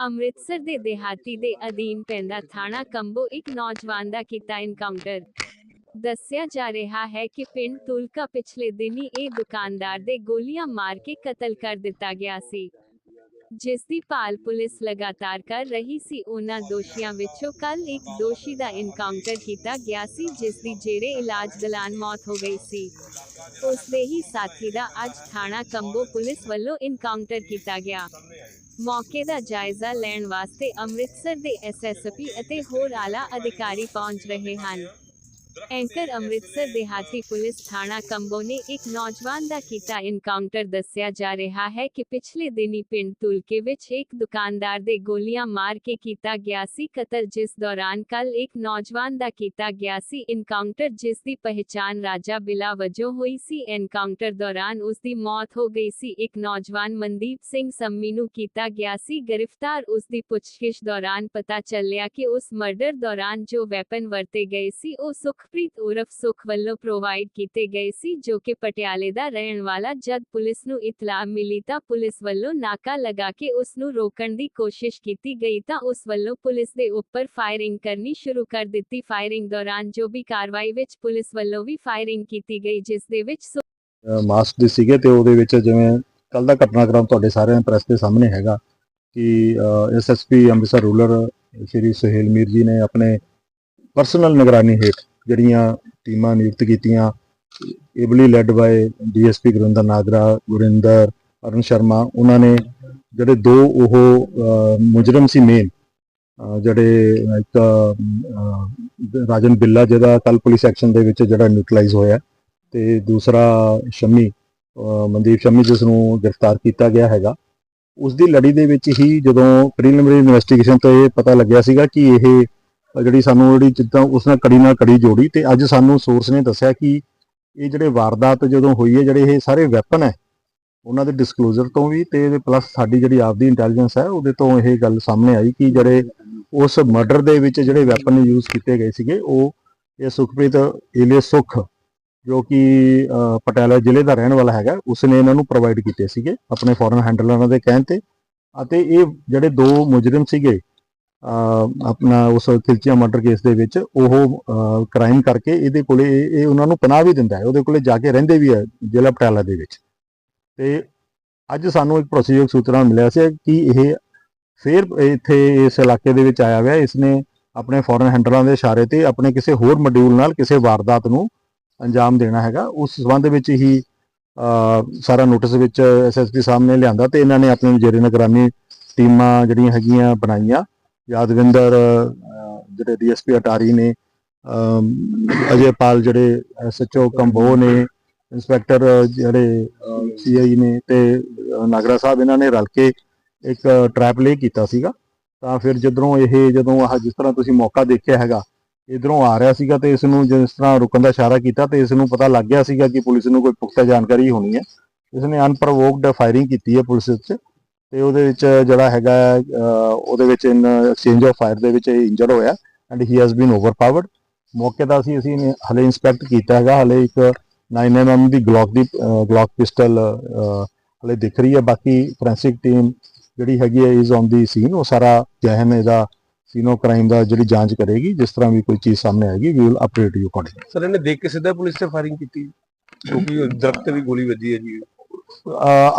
ਅੰਮ੍ਰਿਤਸਰ ਦੇ ਦਿਹਾਤੀ ਦੇ ਅਧੀਨ ਪੈਂਦਾ ਥਾਣਾ ਕੰਬੋ ਇੱਕ ਨੌਜਵਾਨ ਦਾ ਕੀਤਾ ਇਨਕਾਊਂਟਰ ਦੱਸਿਆ ਜਾ ਰਿਹਾ ਹੈ ਕਿ ਪਿੰਡ ਤੁਲਕਾ ਪਿਛਲੇ ਦਿਨੀ ਇਹ ਦੁਕਾਨਦਾਰ ਦੇ ਗੋਲੀਆਂ ਮਾਰ ਕੇ ਕਤਲ ਕਰ ਦਿੱਤਾ ਗਿਆ ਸੀ। ਜਿਸ ਦੀ ਭਾਲ ਪੁਲਿਸ ਲਗਾਤਾਰ ਕਰ ਰਹੀ ਸੀ, ਉਹਨਾਂ ਦੋਸ਼ੀਆਂ ਵਿੱਚੋਂ ਕੱਲ ਇੱਕ ਦੋਸ਼ੀ ਦਾ ਇਨਕਾਊਂਟਰ ਕੀਤਾ ਗਿਆ ਸੀ, ਜਿਸ ਦੀ ਜੇਰੇ ਇਲਾਜ ਦੌਰਾਨ ਮੌਤ ਹੋ ਗਈ ਸੀ। ਉਸ ਦੇ ਹੀ ਸਾਥੀ ਦਾ ਅੱਜ ਥਾਣਾ ਕੰਬੋ ਪੁਲਿਸ ਵੱਲੋਂ ਇਨਕਾਊਂਟਰ ਕੀਤਾ ਗਿਆ। ਮੌਕੇ ਦਾ ਜਾਇਜ਼ਾ ਲੈਣ ਵਾਸਤੇ ਅੰਮ੍ਰਿਤਸਰ ਦੇ ਐਸਐਸਪੀ ਅਤੇ ਹੋਰ ਆਲਾ ਅਧਿਕਾਰੀ ਪਹੁੰਚ ਰਹੇ ਹਨ। ਐਂਕਰ ਅੰਮ੍ਰਿਤਸਰ ਦਿਹਾਤੀ ਪੁਲਿਸ ਥਾਣਾ ਕੰਬੋ ਨੇ ਇੱਕ ਨੌਜਵਾਨ ਦਾ ਕੀਤਾ ਇਨਕਾਊਂਟਰ ਦੱਸਿਆ ਜਾ ਰਿਹਾ ਹੈ ਕਿ ਪਿਛਲੇ ਦਿਨੀ ਪਿੰਡ ਤੁਲਕੇ ਵਿੱਚ ਇੱਕ ਦੁਕਾਨਦਾਰ ਦੇ ਗੋਲੀਆਂ ਮਾਰ ਕੇ ਕੀਤਾ ਗਿਆ ਸੀ ਕਤਲ ਜਿਸ ਦੌਰਾਨ ਕੱਲ ਇੱਕ ਨੌਜਵਾਨ ਦਾ ਕੀਤਾ ਗਿਆ ਸੀ ਇਨਕਾਊਂਟਰ ਜਿਸ ਦੀ ਪਹਿਚਾਣ ਰਾਜਾ ਬਿਲਾ ਵਜੋਂ ਹੋਈ ਸੀ। ਇਨਕਾਊਂਟਰ ਦੌਰਾਨ ਉਸ ਦੀ ਮੌਤ ਹੋ ਗਈ ਸੀ। ਇੱਕ ਨੌਜਵਾਨ ਮਨਦੀਪ ਸਿੰਘ ਸੰਮੀ ਨੂੰ ਕੀਤਾ ਗਿਆ ਸੀ ਗ੍ਰਿਫਤਾਰ। ਉਸ ਦੀ ਪੁੱਛਗਿੱਛ ਦੌਰਾਨ ਪਤਾ ਚੱਲਿਆ ਕਿ ਉਸ ਮਰਡਰ ਦੌਰਾਨ ਜੋ ਵੈਪਨ ਵਰਤੇ ਗਏ ਸੀ ਉਹ ਸੁਖਪ੍ਰੀਤ ਉਰਫ ਸੁਖ ਵੱਲੋਂ ਪ੍ਰੋਵਾਈਡ ਕੀਤੇ ਗਏ ਸੀ, ਜੋ ਕਿ ਪਟਿਆਲੇ ਦਾ ਰਹਿਣ ਵਾਲਾ ਜਦ ਪੁਲਿਸ ਨੂੰ ਇਤਲਾਹ ਮਿਲੀ ਤਾਂ ਪੁਲਿਸ ਵੱਲੋਂ ਨਾਕਾ ਲਗਾ ਕੇ ਉਸ ਨੂੰ ਰੋਕਣ ਦੀ ਕੋਸ਼ਿਸ਼ ਕੀਤੀ ਗਈ ਤਾਂ ਉਸ ਵੱਲੋਂ ਪੁਲਿਸ ਦੇ ਉੱਪਰ ਫਾਇਰਿੰਗ ਕਰਨੀ ਸ਼ੁਰੂ ਕਰ ਦਿੱਤੀ। ਫਾਇਰਿੰਗ ਦੌਰਾਨ ਜੋ ਵੀ ਕਾਰਵਾਈ ਵਿੱਚ ਪੁਲਿਸ ਵੱਲੋਂ ਵੀ ਫਾਇਰਿੰਗ ਕੀਤੀ ਗਈ, ਜਿਸ ਦੇ ਵਿੱਚ ਮਾਸਕ ਦੇ ਸੀਗੇ ਤੇ ਉਹਦੇ ਵਿੱਚ ਜਿਵੇਂ ਕੱਲ ਦਾ ਘਟਨਾਕ੍ਰਮ ਤੁਹਾਡੇ ਸਾਰਿਆਂ ਪ੍ਰੈਸ ਦੇ ਸਾਹਮਣੇ ਹੈਗਾ ਕਿ ਐਸਐਸਪੀ ਅੰਮ੍ਰਿਤਸਰ ਰੂਰਲ ਸ਼੍ਰੀ ਸੁਹੇਲ ਮੀਰ ਜੀ ਨੇ ਆਪਣੇ ਪਰਸਨਲ ਨਿਗਰਾਨੀ ਹੇਠ ਜਿਹੜੀਆਂ ਟੀਮਾਂ ਨਿਯੁਕਤ ਕੀਤੀਆਂ ably led by DSP Gurinder Nagra, Gurinder Arun Sharma, ਉਹਨਾਂ ਨੇ ਜਿਹੜੇ ਦੋ ਉਹ ਮੁਜਰਮ ਸੀ ਮੇਨ ਜਿਹੜੇ ਇੱਕ ਰਾਜਨ ਬਿੱਲਾ ਜਿਹਦਾ ਕੱਲ ਪੁਲਿਸ ਐਕਸ਼ਨ ਦੇ ਵਿੱਚ ਜਿਹੜਾ ਨਿਊਟਰਲਾਈਜ਼ ਹੋਇਆ ਤੇ ਦੂਸਰਾ ਸ਼ਮੀ ਮਨਦੀਪ ਸ਼ਮੀ ਜਿਸ ਨੂੰ ਗ੍ਰਿਫਤਾਰ ਕੀਤਾ ਗਿਆ ਹੈਗਾ। ਉਸ ਦੀ ਲੜੀ ਦੇ ਵਿੱਚ ਹੀ ਜਦੋਂ ਪ੍ਰੀਲਿਮਿਨਰੀ ਇਨਵੈਸਟੀਗੇਸ਼ਨ ਤੋਂ ਇਹ ਪਤਾ ਲੱਗਿਆ ਸੀਗਾ ਕਿ ਇਹ ਜਿਹੜੀ ਸਾਨੂੰ ਜਿਹੜੀ ਜਿੱਦਾਂ ਉਸ ਨਾਲ ਕੜੀ ਨਾਲ ਕੜੀ ਜੋੜੀ ਤੇ ਅੱਜ ਸਾਨੂੰ ਸੋਰਸ ਨੇ ਦੱਸਿਆ ਕਿ ਇਹ ਜਿਹੜੇ ਵਾਰਦਾਤ ਜਦੋਂ ਹੋਈ ਹੈ, ਜਿਹੜੇ ਇਹ ਸਾਰੇ ਵੈਪਨ ਹੈ, ਉਹਨਾਂ ਦੇ ਡਿਸਕਲੋਜ਼ਰ ਤੋਂ ਵੀ ਤੇ ਪਲੱਸ ਸਾਡੀ ਜਿਹੜੀ ਆਪਦੀ ਇੰਟੈਲੀਜੈਂਸ ਹੈ, ਉਹਦੇ ਤੋਂ ਇਹ ਗੱਲ ਸਾਹਮਣੇ ਆਈ ਕਿ ਜਿਹੜੇ ਉਸ ਮਰਡਰ ਦੇ ਵਿੱਚ ਜਿਹੜੇ ਵੈਪਨ ਯੂਜ਼ ਕੀਤੇ ਗਏ ਸੀਗੇ, ਉਹ ਇਹ ਸੁਖਪ੍ਰੀਤ ਏਲੇ ਸੁਖ, ਜੋ ਕਿ ਪਟਿਆਲਾ ਜ਼ਿਲ੍ਹੇ ਦਾ ਰਹਿਣ ਵਾਲਾ ਹੈਗਾ, ਉਸਨੇ ਇਹਨਾਂ ਨੂੰ ਪ੍ਰੋਵਾਈਡ ਕੀਤੇ ਸੀਗੇ ਆਪਣੇ ਫੋਰਨ ਹੈਂਡਲਰਾਂ ਦੇ ਕਹਿਣ ਤੇ। ਅਤੇ ਇਹ ਜਿਹੜੇ ਦੋ ਮੁਜਰਮ ਸੀਗੇ ਆਪਣਾ ਉਸ ਖਿਲਚੀਆਂ ਮਰਡਰ ਕੇਸ ਦੇ ਵਿੱਚ ਉਹ ਕ੍ਰਾਈਮ ਕਰਕੇ ਇਹਦੇ ਕੋਲੇ ਇਹ ਇਹ ਉਹਨਾਂ ਨੂੰ ਪਨਾਹ ਵੀ ਦਿੰਦਾ ਹੈ। ਉਹਦੇ ਕੋਲੇ ਜਾ ਕੇ ਰਹਿੰਦੇ ਵੀ ਹੈ ਜ਼ਿਲ੍ਹਾ ਪਟਿਆਲਾ ਦੇ ਵਿੱਚ। ਤੇ ਅੱਜ ਸਾਨੂੰ ਇੱਕ ਪ੍ਰੋਸੀਜਰ ਸੂਤਰਾਂ ਮਿਲਿਆ ਸੀ ਕਿ ਇਹ ਫੇਰ ਇੱਥੇ ਇਸ ਇਲਾਕੇ ਦੇ ਵਿੱਚ ਆਇਆ ਹੋਇਆ। ਇਸਨੇ ਆਪਣੇ ਫੋਰਨ ਹੈਂਡਲਰਾਂ ਦੇ ਇਸ਼ਾਰੇ ਤੇ ਆਪਣੇ ਕਿਸੇ ਹੋਰ ਮੋਡਿਊਲ ਨਾਲ ਕਿਸੇ ਵਾਰਦਾਤ ਨੂੰ ਅੰਜਾਮ ਦੇਣਾ ਹੈਗਾ। ਉਸ ਸਬੰਧ ਵਿੱਚ ਹੀ ਸਾਰਾ ਨੋਟਿਸ ਵਿੱਚ ਐਸਐਸਪੀ ਨੇ ਲਿਆਂਦਾ ਤੇ ਇਹਨਾਂ ਨੇ ਆਪਣੇ ਜੇਰੇ ਨਿਗਰਾਨੀ ਟੀਮਾਂ ਜਿਹੜੀਆਂ ਹੈਗੀਆਂ ਬਣਾਈਆਂ। ਯਾਦਵਿੰਦਰ ਅਹ, ਜਿਹੜੇ ਡੀਐਸਪੀ ਅਟਾਰੀ ਨੇ ਅਜੇ ਪਾਲ ਜਿਹੜੇ ਐਸਐਚਓ ਕੰਬੋ ਨੇ ਇੰਸਪੈਕਟਰ ਜਿਹੜੇ ਸੀਆਈ ਨੇ ਤੇ ਨਾਗਰਾ ਸਾਹਿਬ ਇਹਨਾਂ ਨੇ ਰਲ ਕੇ ਇੱਕ ਟ੍ਰੈਪ ਲੇ ਕੀਤਾ ਸੀਗਾ। ਤਾਂ ਫਿਰ ਜਦੋਂ ਇਹ ਜਦੋਂ ਆਹ ਜਿਸ ਤਰ੍ਹਾਂ ਤੁਸੀਂ ਮੌਕਾ ਦੇਖਿਆ ਹੈਗਾ ਇਧਰੋਂ ਆ ਰਿਹਾ ਸੀਗਾ ਤੇ ਇਸ ਨੂੰ ਜਿਸ ਤਰ੍ਹਾਂ ਰੁਕਣ ਦਾ ਇਸ਼ਾਰਾ ਕੀਤਾ ਤੇ ਇਸ ਨੂੰ ਪਤਾ ਲੱਗ ਗਿਆ ਸੀਗਾ ਕਿ ਪੁਲਿਸ ਨੂੰ ਕੋਈ ਪੁਖਤਾ ਜਾਣਕਾਰੀ ਹੋਣੀ ਹੈ। ਇਸ ਨੇ ਅਨਪ੍ਰੋਵੋਕਡ ਫਾਇਰਿੰਗ ਕੀਤੀ ਹੈ ਪੁਲਿਸ ਵਿੱਚ। ਤੇ ਉਹਦੇ ਵਿੱਚ ਜਿਹੜਾ ਹੈਗਾ ਉਹਦੇ ਵਿੱਚ ਇਨ ਐਕਸਚੇਂਜ ਆਫ ਫਾਇਰ ਦੇ ਵਿੱਚ ਇਹ ਹੋਇਆ ਐਂਡ ਹੀ ਹੈਜ਼ ਬੀਨ ਓਵਰਪਾਵਰਡ ਮੌਕੇ ਦਾ ਅਸੀਂ ਅਸੀਂ ਹਲੇ ਇਨਸਪੈਕਟ ਕੀਤਾ ਹੈਗਾ, ਹਲੇ ਇੱਕ 9mm ਦੀ ਗਲੌਕ ਦੀ ਗਲੌਕ ਪਿਸਟਲ ਹਲੇ ਦਿਖ ਰਹੀ ਹੈ। ਬਾਕੀ ਫੋਰੈਂਸਿਕ ਟੀਮ ਜਿਹੜੀ ਹੈਗੀ ਹੈ ਇਜ਼ ਔਨ ਦੀ ਸੀਨ ਉਹ ਸਾਰਾ ਗਹਿਨ ਇਹਦਾ ਸੀਨੋ ਕ੍ਰਾਈਮ ਦਾ ਜਿਹੜੀ ਜਾਂਚ ਕਰੇਗੀ। ਜਿਸ ਤਰ੍ਹਾਂ ਵੀ ਕੋਈ ਚੀਜ਼ ਸਾਹਮਣੇ ਆਏਗੀ we will update you accordingly sir, ਇਹਨੇ ਦੇਖ ਕੇ ਸਿੱਧਾ ਪੁਲਿਸ ਤੇ ਫਾਇਰਿੰਗ ਕੀਤੀ। ਕਿਉਂਕਿ ਦਰਖਤ ਤੇ ਵੀ ਗੋਲੀ ਵੱਜੀ ਹੈ ਜੀ।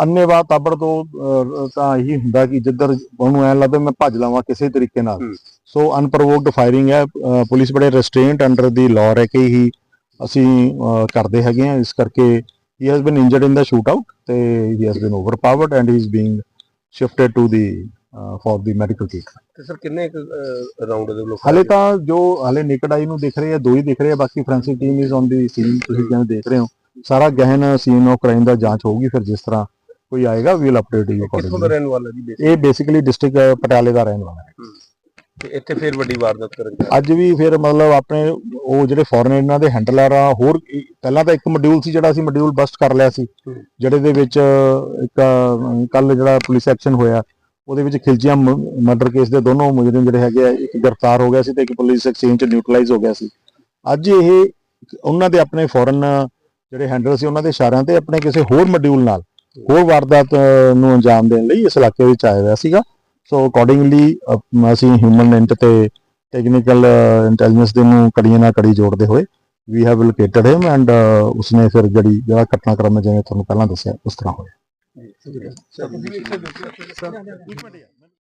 ਅੰਨੇਵਾਹ ਤਾਬੜ ਤੋਂ ਤਾਂ ਇਹੀ ਹੁੰਦਾ ਕਿ ਜਿੱਧਰ ਉਹਨੂੰ ਐਂ ਲੱਗਦਾ ਮੈਂ ਭੱਜ ਲਾਵਾਂ ਕਿਸੇ ਤਰੀਕੇ ਨਾਲ। ਸੋ ਅਨਪ੍ਰੋਵੋਕਡ ਫਾਇਰਿੰਗ ਹੈ। ਪੁਲਿਸ ਬੜੇ ਰੈਸਟ੍ਰੇਨਟ ਅੰਡਰ ਦੀ ਲਾਅ ਰਹਿ ਕੇ ਹੀ ਅਸੀਂ ਕਰਦੇ ਹੈਗੇ ਆ ਇਸ ਕਰਕੇ ਹੀ has been injured in the shoot out ਤੇ he has been overpowered and he is being shifted to the for the medical care ਤੇ ਸਰ ਕਿੰਨੇ ਰਾਉਂਡ ਦੇ ਲੋਕ ਹਲੇ ਤਾਂ ਜੋ ਹਲੇ ਨਿਕਟ ਆਈ ਨੂੰ ਦਿਖ ਰਹੇ ਆ ਦੋ ਹੀ ਦਿਖ ਰਹੇ ਆ। ਬਾਕੀ forensic team is on the scene ਤੁਸੀਂ ਜਿਵੇਂ ਦੇਖ ਰਹੇ ਹੋ? ਸਾਰਾ ਗਹਿਨ ਸੀਨ ਆਫ ਕ੍ਰਾਈਮ ਦਾ ਜਾਂਚ ਹੋਊਗੀ ਫਿਰ ਜਿਸ ਤਰ੍ਹਾਂ ਕੋਈ ਆਏਗਾ ਵੀਲ ਅਪਡੇਟ ਯੂ ਕਿੱਥੋਂ ਦਾ ਅਕੋਰਡਿੰਗਲੀ ਰਹਿਣ ਵਾਲਾ ਜੀ basic? ਇਹ ਬੇਸਿਕਲੀ ਡਿਸਟ੍ਰਿਕਟ ਪਟਿਆਲੇ ਦਾ ਰਹਿਣ ਵਾਲਾ ਹੈ। ਤੇ ਇੱਥੇ ਫੇਰ ਵੱਡੀ ਵਾਰਦਾਤ ਕਰਨ ਜਾ ਅੱਜ ਵੀ ਫਿਰ ਮਤਲਬ ਆਪਣੇ ਉਹ ਜਿਹੜੇ ਫੋਰਨ ਇਹਨਾਂ ਦੇ ਹੈਂਡਲਰ ਆ ਹੋਰ ਪਹਿਲਾਂ ਤਾਂ ਇੱਕ ਮੋਡਿਊਲ ਸੀ ਜਿਹੜਾ ਅਸੀਂ ਮੋਡਿਊਲ ਬਸਟ ਕਰ ਲਿਆ ਸੀ ਹੂੰ। ਜਿਹੜੇ ਦੇ ਵਿੱਚ ਇੱਕ ਕੱਲ ਜਿਹੜਾ ਪੁਲਿਸ ਐਕਸ਼ਨ ਹੋਇਆ ਉਹਦੇ ਵਿੱਚ ਖਿਲਚੀਆਂ ਮਰਡਰ ਕੇਸ ਦੇ ਦੋਨੋਂ ਮੁਜਰਮ ਜਿਹੜੇ ਹੈਗੇ ਆ ਇੱਕ ਗ੍ਰਿਫਤਾਰ ਹੋ ਗਿਆ ਸੀ ਤੇ ਇੱਕ ਪੁਲਿਸ ਐਕਸਚੇਂਜ ਚ ਨਿਊਟਰਲਾਈਜ਼ ਹੋ ਗਿਆ ਸੀ। ਅੱਜ ਇਹ ਉਹਨਾਂ ਦੇ ਆਪਣੇ ਫੋਰਨ ਜਿਹੜੇ ਹੈਂਡਲਰ ਸੀ ਉਹਨਾਂ ਦੇ ਇਸ਼ਾਰਿਆਂ ਤੇ ਆਪਣੇ ਕਿਸੇ ਹੋਰ ਮੋਡਿਊਲ ਨਾਲ ਹੋਰ ਵਾਰਦਾਤ ਨੂੰ ਅੰਜਾਮ ਦੇਣ ਲਈ ਇਸ ਇਲਾਕੇ ਵਿੱਚ ਆਇਆ ਹੋਇਆ ਸੀਗਾ ਸੋ ਅਕੋਰਡਿੰਗਲੀ ਅਸੀਂ ਹਿਊਮਨ ਇੰਟ ਤੇ ਟੈਕਨੀਕਲ ਇੰਟੈਲੀਜੈਂਸ ਦੇ ਨੂੰ ਕੜੀਆਂ ਨਾਲ ਕੜੀ ਜੋੜਦੇ ਹੋਏ we have located him and ਉਸਨੇ ਫਿਰ ਜਿਹੜੀ ਜਿਹੜਾ ਘਟਨਾਕ੍ਰਮ ਜਿਵੇਂ ਤੁਹਾਨੂੰ ਪਹਿਲਾਂ ਦੱਸਿਆ ਉਸ ਤਰ੍ਹਾਂ ਹੋਇਆ